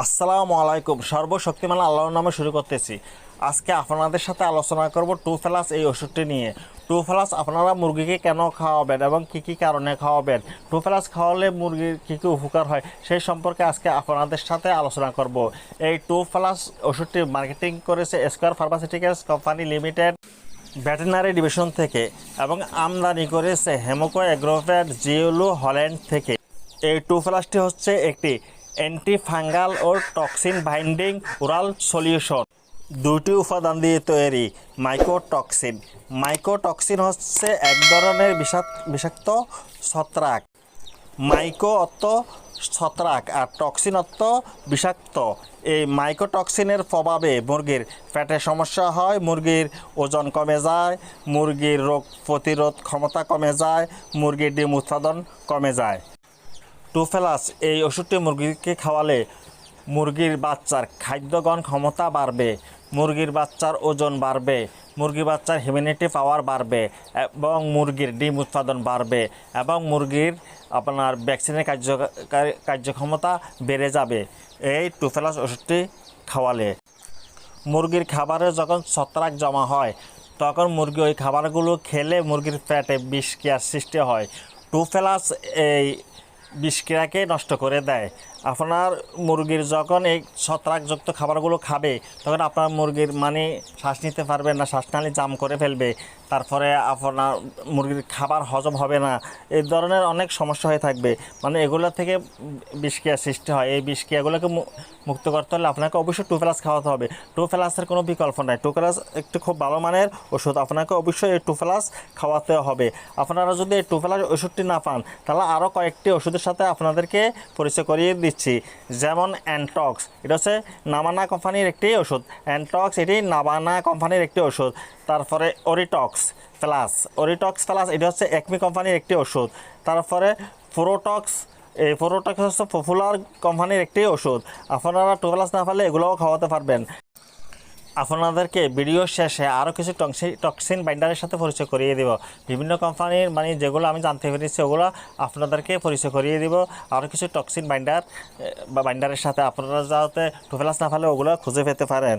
আসসালামু আলাইকুম। সর্বশক্তিমান আল্লাহর নামে শুরু করতেছি। আজকে আপনাদের সাথে আলোচনা করব টু প্লাস এই ওষুধটি নিয়ে। টু প্লাস আপনারা মুরগিকে কেন খাওয়াবেন এবং কি কি কারণে খাওয়াবেন? টু প্লাস খাওয়ালে মুরগির কী কী উপকার হয় সেই সম্পর্কে আজকে আপনাদের সাথে আলোচনা করব। এই টু প্লাস ওষুধটি মার্কেটিং করেছে square pharmaceuticals company limited veterinary division থেকে এবং আমদানি করেছে হেমোকো এগ্রোভেট জিওলু হল্যান্ড থেকে। এই টু ফ্লাসটি হচ্ছে একটি অ্যান্টি ফাঙ্গাল ও টক্সিন বাইন্ডিং ওরাল সলিউশন দুটি উপাদান দিয়ে তৈরি মাইকোটক্সিন মাইকোটক্সিন হচ্ছে এক ধরনের বিষাক- বিষাক্ত ছত্রাক। মাইকো অর্থ ছত্রাক আর টক্সিন অর্থ বিষাক্ত। এই মাইকোটক্সিনের প্রভাবে মুরগির পেটে সমস্যা হয়, মুরগির ওজন কমে যায়, মুরগির রোগ প্রতিরোধ ক্ষমতা কমে যায়, মুরগির ডিম উৎপাদন কমে যায়। টুফেলাস এই ওষুধটি মুরগিকে খাওয়ালে মুরগির বাচ্চার খাদ্যগণ ক্ষমতা বাড়বে, মুরগির বাচ্চার ওজন বাড়বে, মুরগির বাচ্চার হিউম্যানিটি পাওয়ার বাড়বে এবং মুরগির ডিম উৎপাদন বাড়বে এবং মুরগির আপনার ভ্যাকসিনের কার্য কার্যক্ষমতা বেড়ে যাবে এই টুফেলাস ওষুধটি খাওয়ালে। মুরগির খাবারে যখন ছত্রাক জমা হয়, তখন মুরগি ওই খাবারগুলো খেলে মুরগির পেটে বিষক্রিয়ার সৃষ্টি হয়। টুফেলাস এই বিষক্রিয়াকে নষ্ট করে দেয়। আপনার মুরগির যখন এই ছত্রাকযুক্ত খাবারগুলো খাবে, তখন আপনার মুরগির মানে শ্বাস নিতে পারবে না, শ্বাসনালী জাম করে ফেলবে, তারপরে আপনার মুরগির খাবার হজম হবে না। এই ধরনের অনেক সমস্যা হয়ে থাকবে। মানে এগুলো থেকে বিষক্রিয়া সৃষ্টি হয়। এই বিষক্রিয়াগুলোকে মুক্ত করতে হলে আপনাকে অবশ্যই টু প্লাস খাওয়াতে হবে। টু প্লাসের কোনো বিকল্প নাই। টু প্লাস একটি খুব ভালো মানের ওষুধ আপনাকে অবশ্যই এই টু প্লাস খাওয়াতে হবে। আপনারা যদি এই টু প্লাস ওষুধটি না পান, তাহলে আরও কয়েকটি ওষুধের সাথে আপনাদেরকে পরিচয় করিয়ে দিচ্ছি। যেমন অ্যান্টক্স এটা হচ্ছে নামানা কোম্পানির একটি ওষুধ। অ্যান্টক্স এটি নামানা কোম্পানির একটি ওষুধ। তারপরে ওরিটক্স প্লাস ওরিটক্স প্লাস এটা হচ্ছে একমি কোম্পানির একটি ওষুধ। তারপরে ফোরোটক্স এই ফোরোটক্স হচ্ছে পপুলার কোম্পানির একটি ওষুধ। আপনারা টু প্লাস না পারলে এগুলোও খাওয়াতে পারবেন। আপনাদেরকে ভিডিও শেষে আরও কিছু টক্সিন টক্সিন বাইন্ডারের সাথে পরিচয় করিয়ে দিব। বিভিন্ন কোম্পানির মানে যেগুলো আমি জানতে পেরেছি, ওগুলো আপনাদেরকে পরিচয় করিয়ে দিব। আরও কিছু টক্সিন বাইন্ডার বা বাইন্ডারের সাথে আপনারা যাতে টুফেলাস না ফেলে, ওগুলো খুঁজে পেতে পারেন।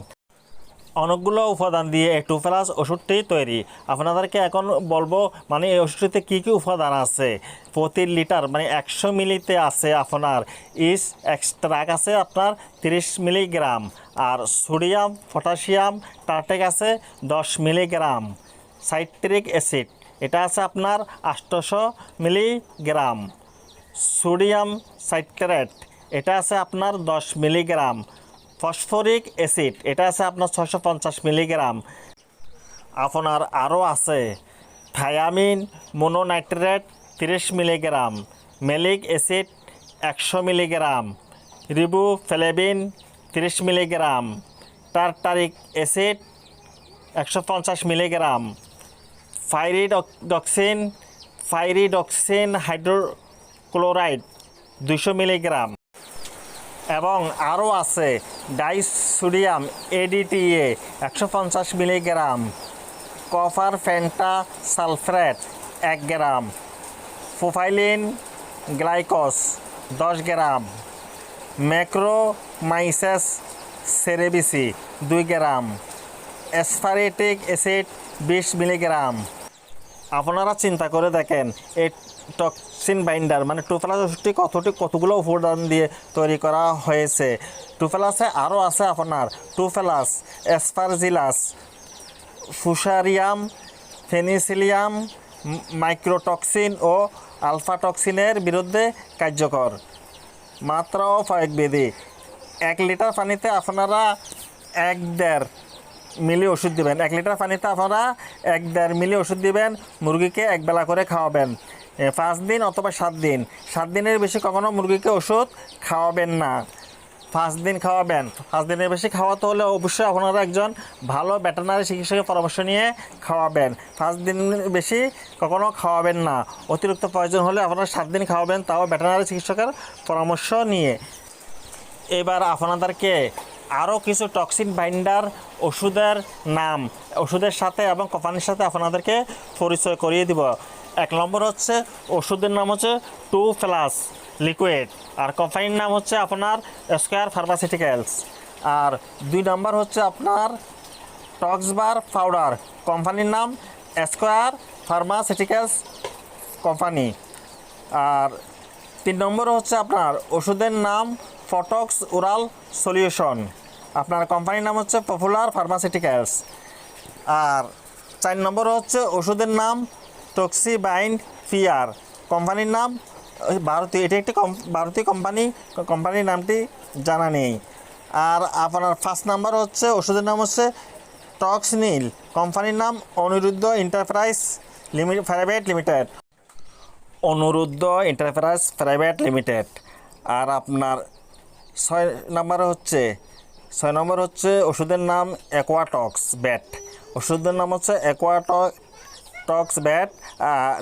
অনেকগুলো উপাদান দিয়ে এই টু প্লাস ওষুধটি তৈরি। আপনাদেরকে এখন বলব মানে এই ওষুধটিতে কী কী উপাদান আছে? প্রতি লিটার মানে একশো মিলিতে আছে আপনার ইস এক্সট্রাক আছে আপনার তিরিশ মিলিগ্রাম। আর সোডিয়াম, পটাশিয়াম, টার্টেক আছে দশ মিলিগ্রাম। সাইট্রিক অ্যাসিড, এটা আছে আপনার আটশোশো মিলিগ্রাম। সোডিয়াম সাইট্রেট, এটা আছে আপনার দশ মিলিগ্রাম। ফসফরিক অ্যাসিড, এটা আছে আপনার ছশো পঞ্চাশ মিলিগ্রাম। আপনার আরও আছে, থায়ামিন, মোনোনাইট্রেট তিরিশ মিলিগ্রাম, মেলিক অ্যাসিড একশো মিলিগ্রাম রিবু ফেলেবিন তিরিশ মিলিগ্রাম, টার্টারিক অ্যাসিড একশো পঞ্চাশ মিলিগ্রাম, ফাইরিডক্সিন ফাইরিডক্সিন হাইড্রোক্লোরাইড দুশো মিলিগ্রাম। এবং আরও আছে ডাইসোডিয়াম এডিটিএ একশো পঞ্চাশ মিলিগ্রাম, কপার ফেন্টা সালফ্রেট এক গ্রাম, প্রোফাইলিন গ্লাইকস দশ গ্রাম, ম্যাক্রোমাইসাস সেরেবিসি দুই গ্রাম, অ্যাসপারেটিক অ্যাসিড বিশ মিলিগ্রাম আপনারা চিন্তা করে দেখেন, এই টক্সিন বাইন্ডার মানে টুফেলাস ওষুধটি কতটি, কতগুলো উপাদান দিয়ে তৈরি করা হয়েছে। টুফেলাসে আরও আছে আপনার টুফেলাস অ্যাসপারজিলাস ফুসারিয়াম ফেনিসিলিয়াম মাইক্রোটক্সিন ও আলফাটক্সিনের বিরুদ্ধে কার্যকর। মাত্রা ও প্রয়োগবিধি এক লিটার পানিতে আপনারা এক দেড় মিলি ওষুধ দিবেন। এক লিটার পানিতে আপনারা এক দেড় মিলি ওষুধ দিবেন, মুরগিকে একবেলা করে খাওয়াবেন। পাঁচ দিন অথবা সাত দিন। সাত দিনের বেশি কখনও মুরগিকে ওষুধ খাওয়াবেন না। পাঁচ দিন খাওয়াবেন। পাঁচ দিনের বেশি খাওয়াতে হলে অবশ্যই আপনারা একজন ভালো ভেটেনারি চিকিৎসকের পরামর্শ নিয়ে খাওয়াবেন। পাঁচ দিন বেশি কখনও খাওয়াবেন না। অতিরিক্ত প্রয়োজন হলে আপনারা সাত দিন খাওয়াবেন, তাও ভেটেনারি চিকিৎসকের পরামর্শ নিয়ে। এবার আপনাদেরকে আরও কিছু টক্সিন বাইন্ডার ওষুধের নাম, ওষুধের সাথে এবং কোম্পানির সাথে আপনাদেরকে পরিচয় করিয়ে দিব। এক নম্বর হচ্ছে, ওষুধের নাম হচ্ছে টু প্লাস লিকুইড, আর কোম্পানির নাম হচ্ছে আপনার স্কোয়ার ফার্মাসিউটিক্যালস। আর দুই নম্বর হচ্ছে আপনার টক্সবার পাউডার, কোম্পানির নাম স্কোয়ার ফার্মাসিউটিক্যালস কোম্পানি। আর তিন নম্বর হচ্ছে আপনার ওষুধের নাম ফটক্স ওরাল সলিউশন। আপনার কোম্পানির নাম হচ্ছে পপুলার ফার্মাসিউটিক্যালস আর চার নম্বর হচ্ছে ওষুধের নাম টক্সিবাইন্ড ফিয়ার কোম্পানির নাম ভারতীয় এটি একটি ভারতীয় কোম্পানি কোম্পানির নামটি জানা নেই। আর আপনার ফার্স্ট নাম্বার হচ্ছে, ওষুধের নাম হচ্ছে টক্সনিল কোম্পানির নাম Aniruddha enterprise limited private limited Anuruddha enterprise private limited আর আপনার ছয় নম্বর হচ্ছে ছয় নম্বর হচ্ছে ওষুধের নাম অ্যাকোয়াটক্স ব্যাট ওষুধের নাম হচ্ছে অ্যাকোয়াটক্স ব্যাট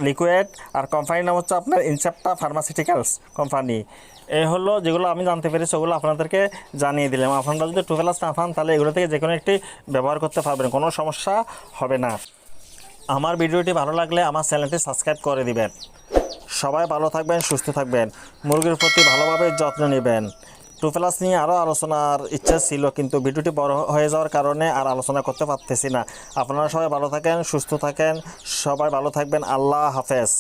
লিকুইড আর কোম্পানির নাম হচ্ছে আপনার ইনসেপ্টা ফার্মাসিউটিক্যালস কোম্পানি এই হলো যেগুলো আমি জানতে পেরেছি, ওগুলো আপনাদেরকে জানিয়ে দিলাম। আপনারা যদি টু প্লাস না পান, তাহলে এগুলো থেকে যে কোনো একটি ব্যবহার করতে পারবেন, কোনো সমস্যা হবে না। আমার ভিডিওটি ভালো লাগলে আমার চ্যানেলটি সাবস্ক্রাইব করে দিবেন। সবাই ভালো থাকবেন, সুস্থ থাকবেন। মুরগির প্রতি ভালোভাবে যত্ন নেবেন। টু প্লাস নিয়ে আরও আলোচনার ইচ্ছা ছিল, কিন্তু ভিডিওটি বড় হয়ে যাওয়ার কারণে আর আলোচনা করতে পারতেছি না। আপনারা সবাই ভালো থাকেন, সুস্থ থাকেন, সবাই ভালো থাকবেন, আল্লাহ হাফেজ।